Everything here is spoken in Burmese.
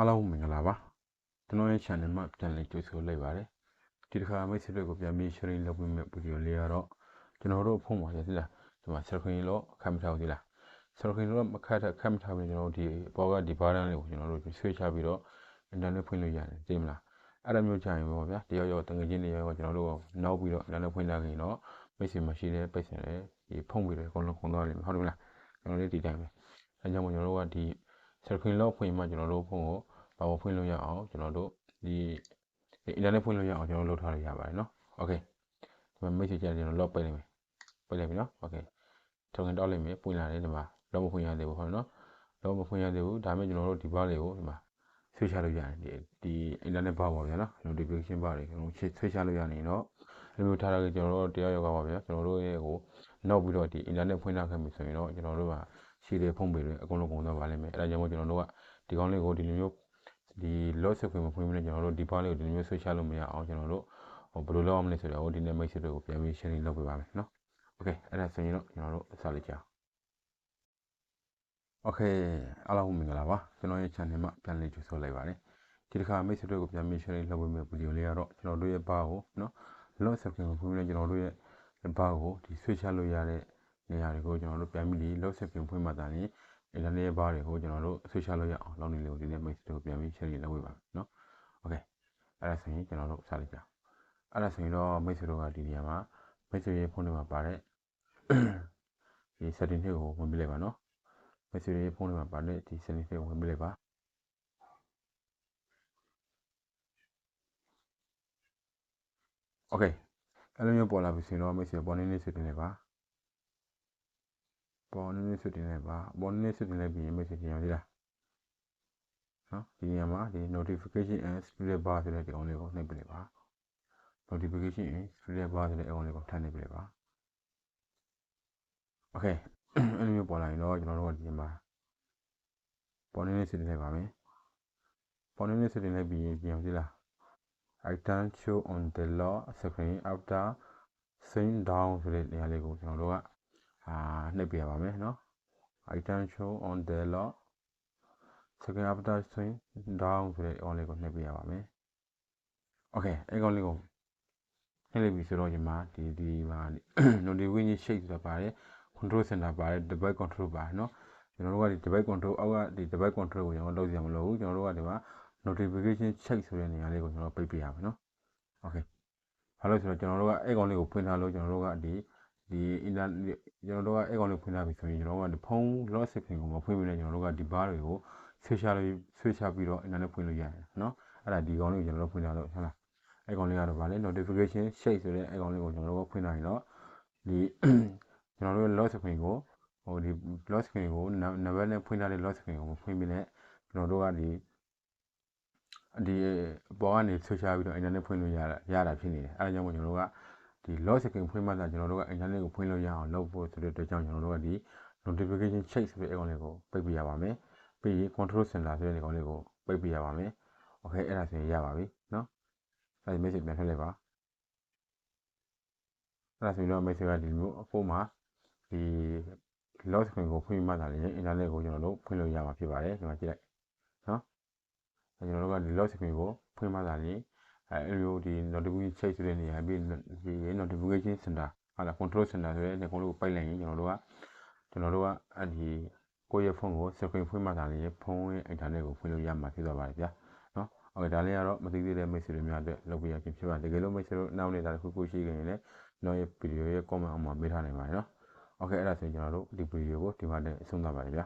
အားလုံးမင်္ဂလာပါကျွန်တော်ရဲ့ channel မှာပြန်လည်ကြိုဆိုလိုက်ပါတယ်ဒီတစ်ခါမိတ်ဆွေတွေကိုပြန်ပြီး sharing လုပ်ပေးမယ့်ဗီဒီယိုလေးကတော့ကျွန်တော်တို့ဖုန်းမှာရသလားဒီမှာ screen လို့ခတ်မထားဘူးဒီလား screen လို့မခတ်ခတ်မထားဘူးကျွန်တော်တို့ဒီပေါ်ကဒီ button လေးကိုကျွန်တော်တို့ဆွဲချပြီးတော့ internet ဖွင့်လို့ရတယ်သိမလားအဲ့ဒါမျိုးကြရင်ပေါ့ဗျာတယောက်ယောက်တငယ်ချင်းတွေရောကျွန်တော်တို့နောက်ပြီးတော့ internet ဖွင့်လာခင်တော့မိတ်ဆွေမှာရှိတဲ့ပိတ်စင်လေးဒီဖုန်းပြီးတော့အကုန်လုံးခွန်သွားလိမ့်မယ်ဟုတ်တယ်မလားကျွန်တော်တို့ဒီတိုင်းပဲအဲကြောင့်မို့ကျွန်တော်တို့ကဒီ screen လို့ဖွင့်မှကျွန်တော်တို့ဖုန်းကိုဘာလို့ဖွင့်လို့ရအောင်ကျွန်တော်တို့ဒီအင်တာနက်ဖွင့်လို့ရအောင်ကျွန်တော်လုပ်ထားလို့ရပါတယ်နော်โอเคဒီမှာ message ကျကျွန်တော် log ပိတ်လိုက်မယ်ပိတ်လိုက်ပြီနော်โอเค token တောက်လိုက်မယ်ပွင့်လာတယ်ဒီမှာတော့မဖွင့်ရသေးဘူးဟုတ်နော်တော့မဖွင့်ရသေးဘူးဒါပေမဲ့ကျွန်တော်တို့ဒီဘားလေးကိုဒီမှာဆွေးချလို့ရတယ်ဒီဒီ internet bar ပါဗျာနော် notification bar တွေကျွန်တော်ဆွေးချလို့ရနေတော့ဒီလိုထားတော့ကျွန်တော်တို့တရားရောက်ကပါဗျာကျွန်တော်တို့ရဲ့ကိုနောက်ပြီးတော့ဒီ internet ဖွင့်ထားခဲ့ပြီဆိုရင်တော့ကျွန်တော်တို့က ရှိတဲ့ဖုန်းပေတွေအကုန်လုံးကုန်သွားပါလိမ့်မယ်အဲဒါကြောင့်မို့ကျွန်တော်တို့ကဒီကောင်းလေးကိုဒီလိုမျိုးဒီ load ဆက်ခွင့်မဖွင့်မနဲ့ကျွန်တော်တို့ဒီ file လေးကိုဒီလိုမျိုးဆွဲချလို့မရအောင်ကျွန်တော်တို့ဟိုဘယ်လိုလုပ်အောင်လဲဆိုတော့ဒီနေ့ message တွေကိုပြန်ပြီး sharing လုပ်ပေးပါမယ်နော် okay အဲ့ဒါဆိုရင်တော့ကျွန်တော်တို့အစလေးကြအောင် okay အားလုံးမင်္ဂလာပါကျွန်တော်ရဲ့ channel မှာပြန်လည်ကြိုဆိုလိုက်ပါတယ်ဒီတစ်ခါ message တွေကိုပြန်ပြီး sharing လုပ်ပေးမယ့် video လေးကတော့ကျွန်တော်တို့ရဲ့ဘာကိုနော် load ဆက်ခွင့်မဖွင့်မနဲ့ကျွန်တော်တို့ရဲ့ဘာကိုဒီဆွဲချလို့ရတဲ့ နေရာတွေကိုကျွန်တော်တို့ပြန်ပြီး load ဆက်ခွင့်ဖွင့်မှသာရင်အင်တာနက်ဘားတွေကိုကျွန်တော်တို့ဆွဲချလို့ရအောင်လောက်နေလို့ဒီနေ့ message တွေကိုပြန်ပြီး sharing လုပ်ပေးပါမယ်နော် okay အဲ့ဒါဆိုရင်ကျွန်တော်တို့စလိုက်ကြအဲ့ဒါဆိုရင်တော့ message တို့ကဒီနေရာမှာ message ရဲ့ဖုန်းထဲမှာပါတဲ့ဒီ setting တွေကိုဝင်ပြလိုက်ပါနော် message ရဲ့ဖုန်းထဲမှာပါတဲ့ဒီ setting တွေကိုဝင်ပြလိုက်ပါ okay အဲ့လိုမျိုးပေါ်လာပြီဆိုရင်တော့ message ပေါ်နေနေ setting လိုက်ပါ ပေါ်နေနေ setting လိုက်ပါပေါ်နေနေ setting လိုက်ပြီးရင် message ပြန်ရသေးလားနော်ဒီနေရာမှာဒီ notification and spirit bar ဆိုတဲ့ဒီအောင်လေးကိုနှိပ်ပြလိုက်ပါ notification and spirit bar ဆိုတဲ့အောင်လေးကိုထပ်နှိပ်ပြလိုက်ပါ okay အဲ့လိုမျိုးပေါ်လာရင်တော့ကျွန်တော်တို့ကဒီမှာပေါ်နေနေ setting လိုက်ပါမယ်ပေါ်နေနေ setting လိုက်ပြီးရင်ပြန်ရသေးလား item show on the lock screen after sync down ဆိုတဲ့နေရာလေးကိုကျွန်တော်တို့က အာနှိပ်ပြရပါမယ်နော် item show on the log second after swing down ဆိုတဲ့ on လေးကိုနှိပ်ပြရပါမယ် okay အဲ့ကောင်လေးကိုနှိပ်လိုက်ပြီဆိုတော့ဒီမှာဒီဒီမှာ notification shape ဆိုတာပါတယ် control center ပါတယ် device control ပါနော်ကျွန်တော်တို့ကဒီ device control အောက်ကဒီ device control ကိုကျွန်တော်လုပ်စရာမလိုဘူးကျွန်တော်တို့ကဒီမှာ notification check ဆိုတဲ့နေရာလေးကိုကျွန်တော်ပိတ်ပြရမယ်နော် okay ဘာလို့ဆိုတော့ကျွန်တော်တို့ကအဲ့ကောင်လေးကိုဖွင့်ထားလို့ကျွန်တော်တို့ကဒီ ဒီ internet ကျွန်တော်တို့ကအဲ့ကောင်လေးဖွင့်ထားပြီဆိုရင်ကျွန်တော်တို့ကဒီဖုန်း lock screen ကိုမဖွင့်မိနဲ့ကျွန်တော်တို့ကဒီ bar တွေကိုဆွဲချလို့ဆွဲချပြီးတော့ internet ဖွင့်လို့ရတယ်နော်အဲ့ဒါဒီကောင်လေးကိုကျွန်တော်တို့ဖွင့်ထားလို့ဟုတ်လားအဲ့ကောင်လေးကတော့ဗာလဲ notification shake ဆိုတဲ့အဲ့ကောင်လေးကိုကျွန်တော်တို့ကဖွင့်ထားရင်တော့ဒီကျွန်တော်တို့ lock screen ကိုဟိုဒီ lock screen ကိုနံပါတ်နဲ့ဖွင့်ထားတဲ့ lock screen ကိုမဖွင့်မိနဲ့ကျွန်တော်တို့ကဒီဒီပေါ်ကနေဆွချပြီးတော့ internet ဖွင့်လို့ရတာရတာဖြစ်နေတယ်အဲဒါကြောင့်မို့ကျွန်တော်တို့က ဒီ log screen ဖွင့်မှသာကျွန်တော်တို့က internet ကိုဖွင့်လို့ရအောင်လုပ်ဖို့ဆိုတဲ့အတွက်ကြောင့်ကျွန်တော်တို့ကဒီ notification check ဆိုတဲ့ icon လေးကိုပိတ်ပြရပါမယ်ပြီးရင် control center ဆိုတဲ့ icon လေးကိုပိတ်ပြရပါမယ် okay အဲ့ဒါဆိုရင်ရပါပြီเนาะအဲဒီ message ပြန်ထည့်လိုက်ပါအဲ့ဒါဆိုရင်တော့ message ကဒီမျိုးအဖို့မှာဒီ log screen ကိုဖွင့်မှသာလေ internet ကိုကျွန်တော်တို့ဖွင့်လို့ရမှာဖြစ်ပါတယ်ဒီမှာကြည့်လိုက်ကျွန်တော်တို့ကဒီ lock screen ကိုဖွင့်မှသာရ င်အဲလိုဒီ notification check ဆိုတဲ့နေရာပြီးဒီ notification center ဟာလား control center ဆိုတဲ့နေကုန်းလေးကိုပိုက်လိုက်ရင်ကျွန်တော်တို့ကကျွန်တော်တို့ကအဲ့ဒီကိုယ့်ရဲ့ဖုန်းကို screen ဖွင့်မှသာရင်ဖုန်းရဲ့ internet ကိုဖွင့်လို့ရမှာဖြစ်သွားပါတယ်ဗျာနော်ဟုတ်ကဲ့ဒါလေးကတော့မသိသေးတဲ့ message တွေများအတွက်လုပ်ပြရခြင်းဖြစ်ပါတယ်တကယ်လို့ message တို့နောက်နေတာတစ်ခုခုရှိခင်လည်းနောက်ရဲ့ video ရဲ့ comment အောက်မှာမေးထားနိုင်ပါတယ်နော်โอเคအဲ့ဒါဆိုရင်ကျွန်တော်တို့ဒီ video ကိုဒီမှာနဲ့အဆုံးသတ်ပါတယ်ဗျာ